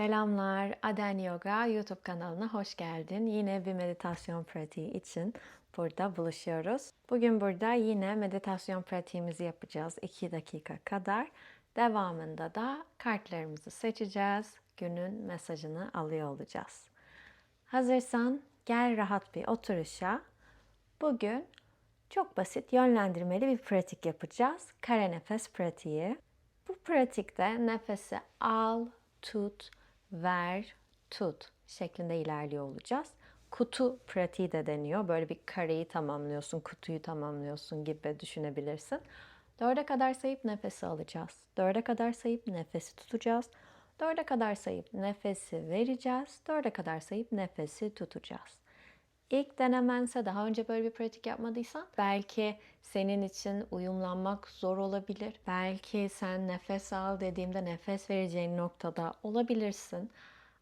Selamlar, Aden Yoga YouTube kanalına hoş geldin. Yine bir meditasyon pratiği için burada buluşuyoruz. Bugün burada yine meditasyon pratiğimizi yapacağız 2 dakika kadar. Devamında da kartlarımızı seçeceğiz. Günün mesajını alıyor olacağız. Hazırsan gel rahat bir oturuşa. Bugün çok basit yönlendirmeli bir pratik yapacağız. Kare nefes pratiği. Bu pratikte nefesi al, tut, ver, tut şeklinde ilerliyor olacağız. Kutu pratiği de deniyor. Böyle bir kareyi tamamlıyorsun, kutuyu tamamlıyorsun gibi düşünebilirsin. Dörde kadar sayıp nefesi alacağız. Dörde kadar sayıp nefesi tutacağız. Dörde kadar sayıp nefesi vereceğiz. Dörde kadar sayıp nefesi tutacağız. İlk denemense daha önce böyle bir pratik yapmadıysan belki senin için uyumlanmak zor olabilir. Belki sen nefes al dediğimde nefes vereceğin noktada olabilirsin.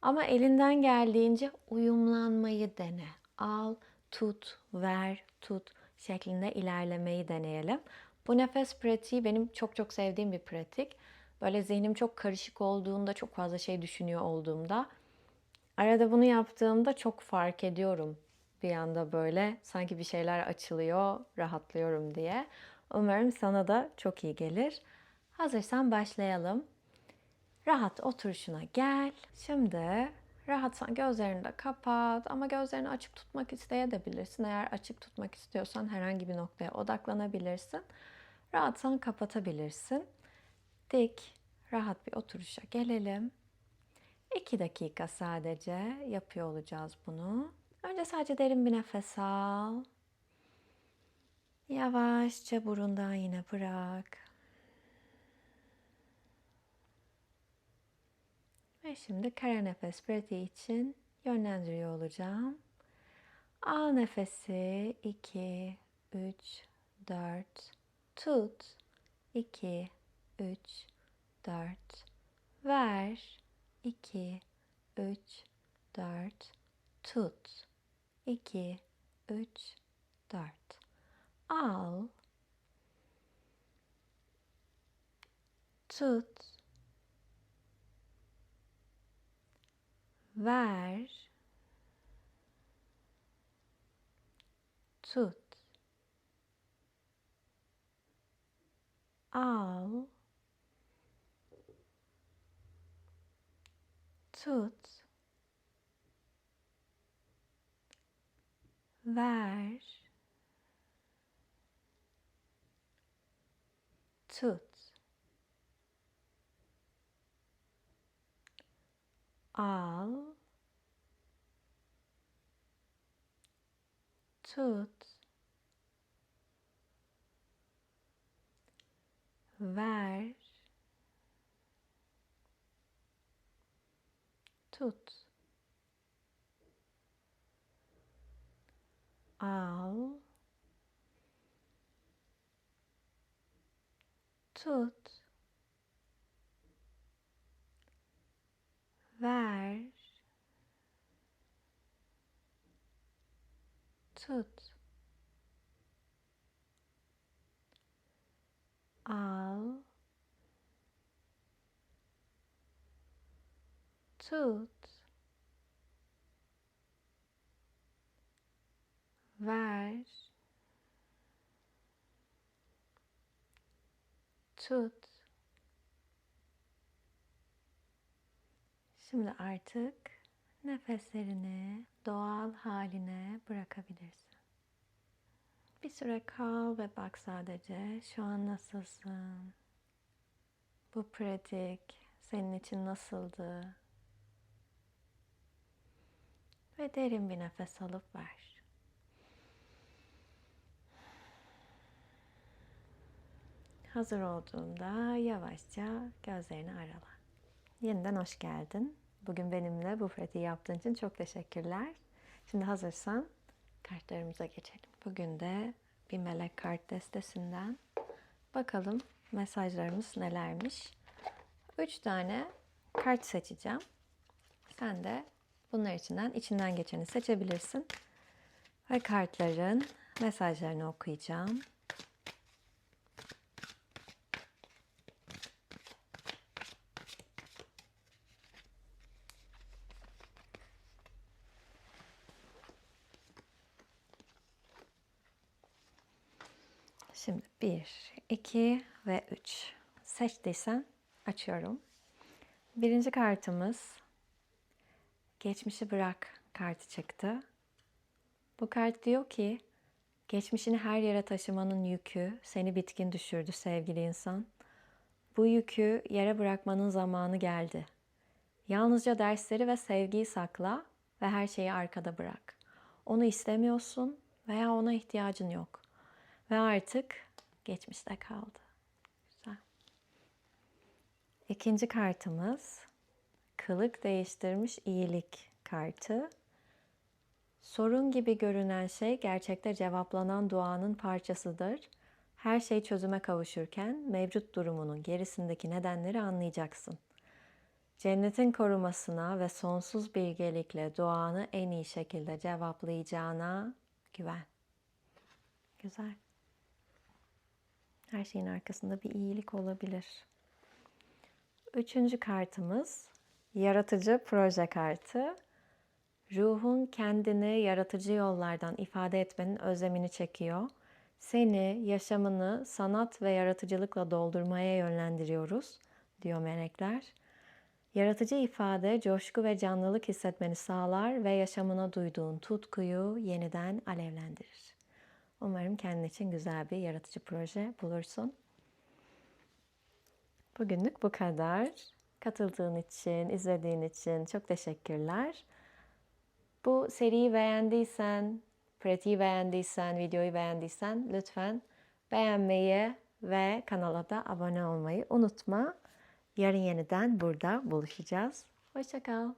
Ama elinden geldiğince uyumlanmayı dene. Al, tut, ver, tut şeklinde ilerlemeyi deneyelim. Bu nefes pratiği benim çok çok sevdiğim bir pratik. Böyle zihnim çok karışık olduğunda, çok fazla şey düşünüyor olduğumda arada bunu yaptığımda çok fark ediyorum bir anda böyle sanki bir şeyler açılıyor, rahatlıyorum diye. Umarım sana da çok iyi gelir. Hazırsan başlayalım. Rahat oturuşuna gel. Şimdi rahatsan gözlerini de kapat ama gözlerini açık tutmak isteyebilirsin. Eğer açık tutmak istiyorsan herhangi bir noktaya odaklanabilirsin. Rahatsan kapatabilirsin. Dik, rahat bir oturuşa gelelim. 2 dakika sadece yapıyor olacağız bunu. Önce sadece derin bir nefes al. Yavaşça burundan yine bırak. Ve şimdi kare nefes pratiği için yönlendiriyor olacağım. Al nefesi 2, 3, 4. Tut 2, 3, 4. Ver 2, 3, 4. Tut 2, 3, 4. Al. Tut. Ver. Tut. Al. Tut. Ver, tut, al, tut, ver, tut. Al, tut, ver, tut, al, tut, ver, tut. Şimdi artık nefeslerini doğal haline bırakabilirsin. Bir süre kal ve bak sadece şu an nasılsın? Bu pratik senin için nasıldı? Ve derin bir nefes alıp ver. Hazır olduğunda yavaşça gözlerini arala. Yeniden hoş geldin. Bugün benimle bu pratiği yaptığın için çok teşekkürler. Şimdi hazırsan kartlarımıza geçelim. Bugün de bir melek kart destesinden bakalım mesajlarımız nelermiş. Üç tane kart seçeceğim. Sen de bunlar içinden içinden geçeni seçebilirsin. Ve kartların mesajlarını okuyacağım. Şimdi 1, 2 ve 3. Seçtiysen açıyorum. Birinci kartımız geçmişi bırak kartı çıktı. Bu kart diyor ki geçmişini her yere taşımanın yükü seni bitkin düşürdü sevgili insan. Bu yükü yere bırakmanın zamanı geldi. Yalnızca dersleri ve sevgiyi sakla ve her şeyi arkada bırak. Onu istemiyorsun veya ona ihtiyacın yok. Ve artık geçmişte kaldı. Güzel. İkinci kartımız kılık değiştirmiş iyilik kartı. Sorun gibi görünen şey gerçekte cevaplanan duanın parçasıdır. Her şey çözüme kavuşurken mevcut durumunun gerisindeki nedenleri anlayacaksın. Cennetin korumasına ve sonsuz bilgelikle duanı en iyi şekilde cevaplayacağına güven. Güzel. Her şeyin arkasında bir iyilik olabilir. Üçüncü kartımız yaratıcı proje kartı. Ruhun kendini yaratıcı yollardan ifade etmenin özlemini çekiyor. Seni, yaşamını sanat ve yaratıcılıkla doldurmaya yönlendiriyoruz, diyor melekler. Yaratıcı ifade, coşku ve canlılık hissetmeni sağlar ve yaşamına duyduğun tutkuyu yeniden alevlendirir. Umarım kendin için güzel bir yaratıcı proje bulursun. Bugünlük bu kadar. Katıldığın için, izlediğin için çok teşekkürler. Bu seriyi beğendiysen, pratiği beğendiysen, videoyu beğendiysen lütfen beğenmeyi ve kanala da abone olmayı unutma. Yarın yeniden burada buluşacağız. Hoşçakal.